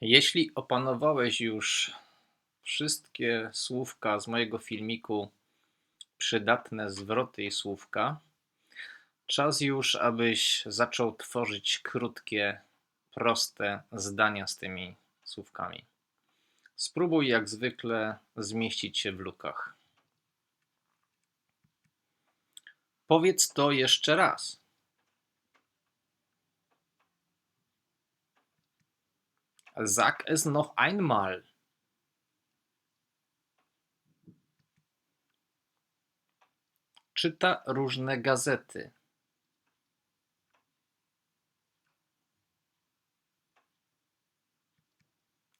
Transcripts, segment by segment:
Jeśli opanowałeś już wszystkie słówka z mojego filmiku Przydatne zwroty i słówka, czas już, abyś zaczął tworzyć krótkie, proste zdania z tymi słówkami. Spróbuj jak zwykle zmieścić się w lukach. Powiedz to jeszcze raz. Sag es noch einmal. Czyta różne gazety.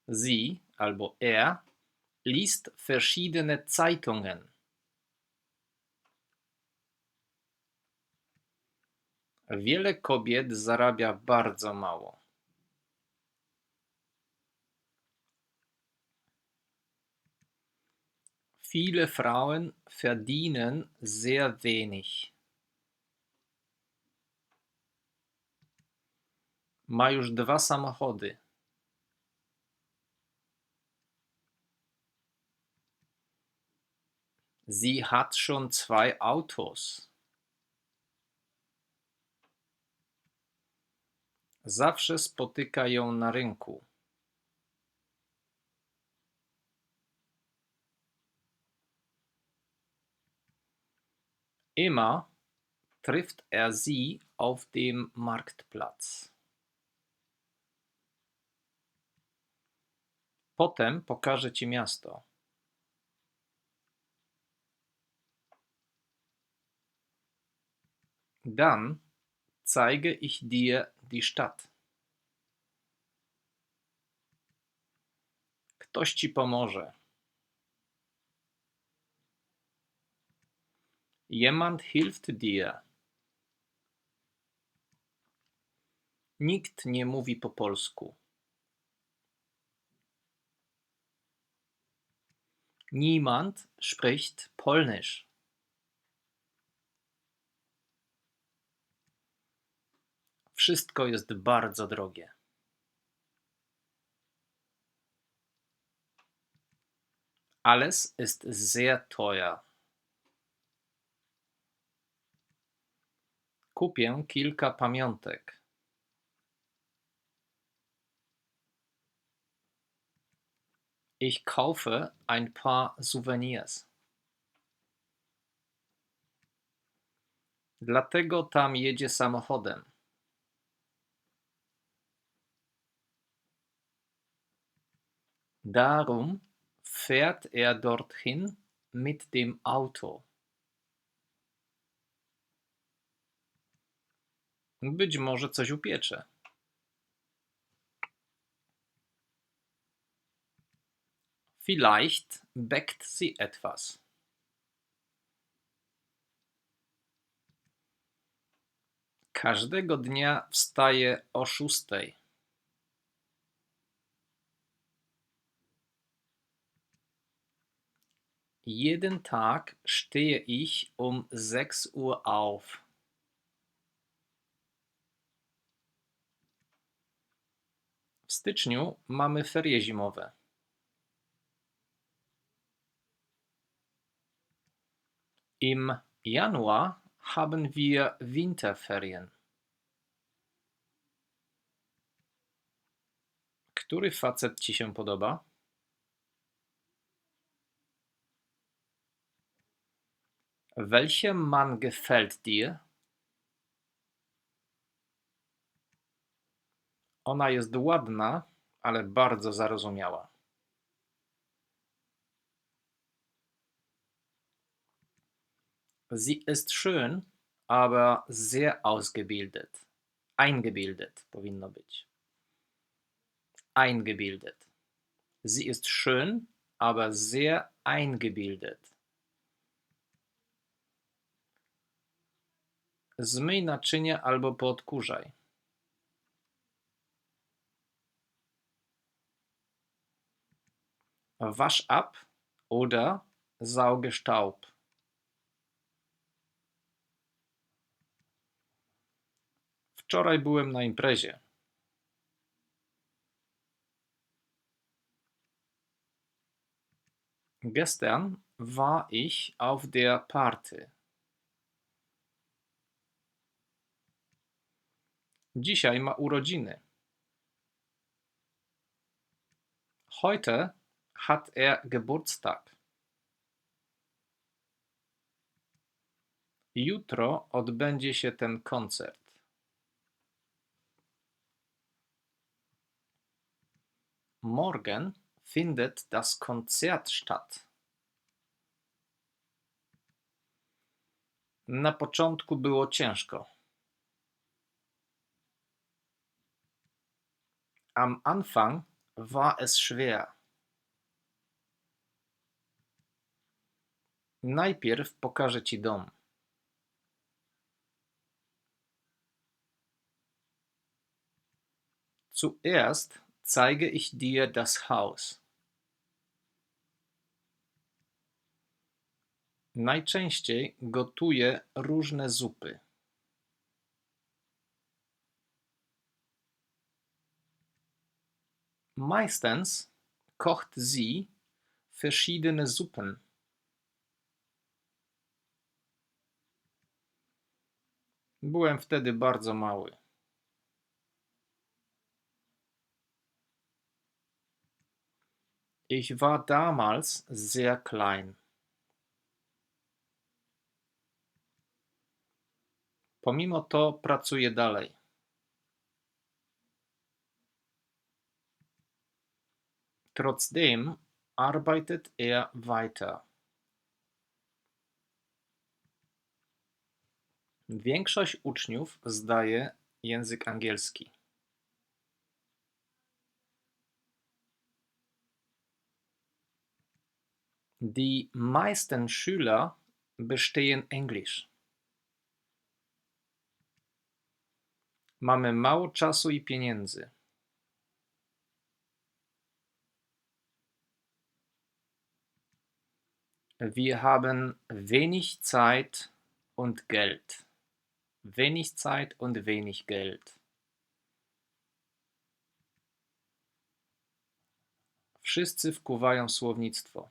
Sie albo er liest verschiedene Zeitungen. Wiele kobiet zarabia bardzo mało. Viele Frauen verdienen sehr wenig. Ma już dwa samochody. Sie hat schon zwei Autos. Zawsze spotyka ją na rynku. Immer trifft er sie auf dem Marktplatz. Potem pokażę ci miasto. Dann zeige ich dir die Stadt. Ktoś ci pomoże. Jemand hilft dir. Nikt nie mówi po polsku. Niemand spricht Polnisch. Wszystko jest bardzo drogie. Alles ist sehr teuer. Kupię kilka pamiątek. Ich kaufe ein paar Souvenirs. Dlatego tam jedzie samochodem. Darum fährt er dorthin mit dem Auto. Być może coś upiecze. Vielleicht backt sie etwas. Każdego dnia wstaje o szóstej. Jeden Tag stehe ich um sechs Uhr auf. W styczniu mamy ferie zimowe. Im Januar haben wir Winterferien. Który facet ci się podoba? Welcher Mann gefällt dir? Ona jest ładna, ale bardzo zarozumiała. Sie ist schön, aber sehr ausgebildet. Eingebildet powinno być. Eingebildet. Sie ist schön, aber sehr eingebildet. Zmyj naczynie albo poodkurzaj. Wasch ab oder sauge Staub. Wczoraj byłem na imprezie. Gestern war ich auf der Party. Dzisiaj ma urodziny. Heute hat er Geburtstag. Jutro odbędzie się ten koncert. Morgen findet das Konzert statt. Na początku było ciężko. Am Anfang war es schwer. Najpierw pokażę ci dom. Zuerst zeige ich dir das Haus. Najczęściej gotuję różne zupy. Meistens kocht sie verschiedene Suppen. Byłem wtedy bardzo mały. Ich war damals sehr klein. Pomimo to pracuję dalej. Trotzdem arbeitet er weiter. Większość uczniów zdaje język angielski. Die meisten Schüler bestehen Englisch. Mamy mało czasu i pieniędzy. Wir haben wenig Zeit und Geld. Wenig Zeit und wenig Geld. Wszyscy wkuwają słownictwo.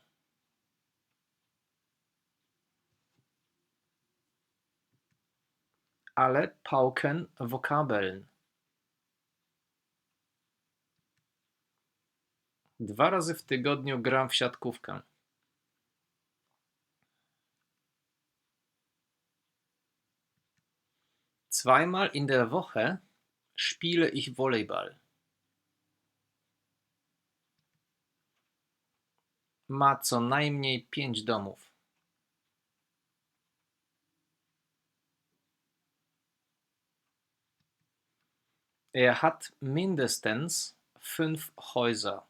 Alle pauken Vokabeln. Dwa razy w tygodniu gram w siatkówkę. Zweimal in der Woche spiele ich Volleyball. Ma co najmniej pięć domów. Er hat mindestens fünf Häuser.